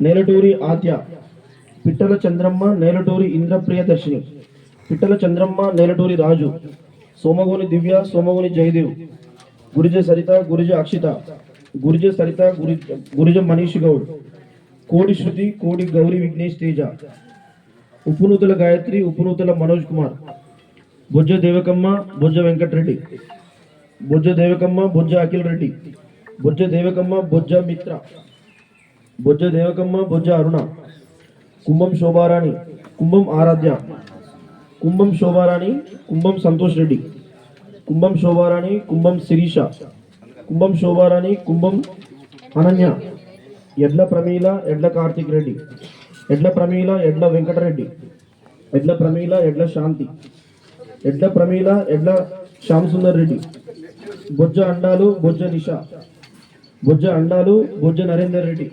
నేలటూరి ఆద్య పిట్టల చంద్రమ్మ నేలటూరి ఇంద్రప్రియదర్శిని పిట్టల చంద్రమ్మ నేలటూరి రాజు సోమగోని దివ్య సోమగోని జయదేవ్ గురిజ సరిత గురిజ అక్షిత గురిజ సరిత గురి గురిజ మనీష్ గౌడ్ కోడి శృతి కోడి గౌరీ విఘ్నేష్ తేజ ఉపనూతుల గాయత్రి ఉపనూతుల మనోజ్ కుమార్ బొజ్జ దేవకమ్మ బొజ్జ వెంకటరెడ్డి బొజ్జ దేవకమ్మ బొజ్జ అఖిల్ రెడ్డి బొజ్జ దేవకమ్మ బొజ్జ మిత్ర బొజ్జ దేవకమ్మ బొజ్జ అరుణ. కుంభం శోభారాణి కుంభం ఆరాధ్య. కుంభం శోభారాణి కుంభం సంతోష్ రెడ్డి. కుంభం శోభారాణి కుంభం శిరీష. కుంభం శోభారాణి కుంభం అనన్య. ఎడ్ల ప్రమీల ఎడ్ల కార్తిక్ రెడ్డి. ఎడ్ల ప్రమీల ఎడ్ల వెంకటరెడ్డి. ఎడ్ల ప్రమీల ఎడ్ల శాంతి. ఎడ్ల ప్రమీల ఎడ్ల శ్యామసుందర్ రెడ్డి. బొజ్జ అండాలు బొజ్జ నిష. బొజ్జ అండాలు బొజ్జ నరేందర్ రెడ్డి.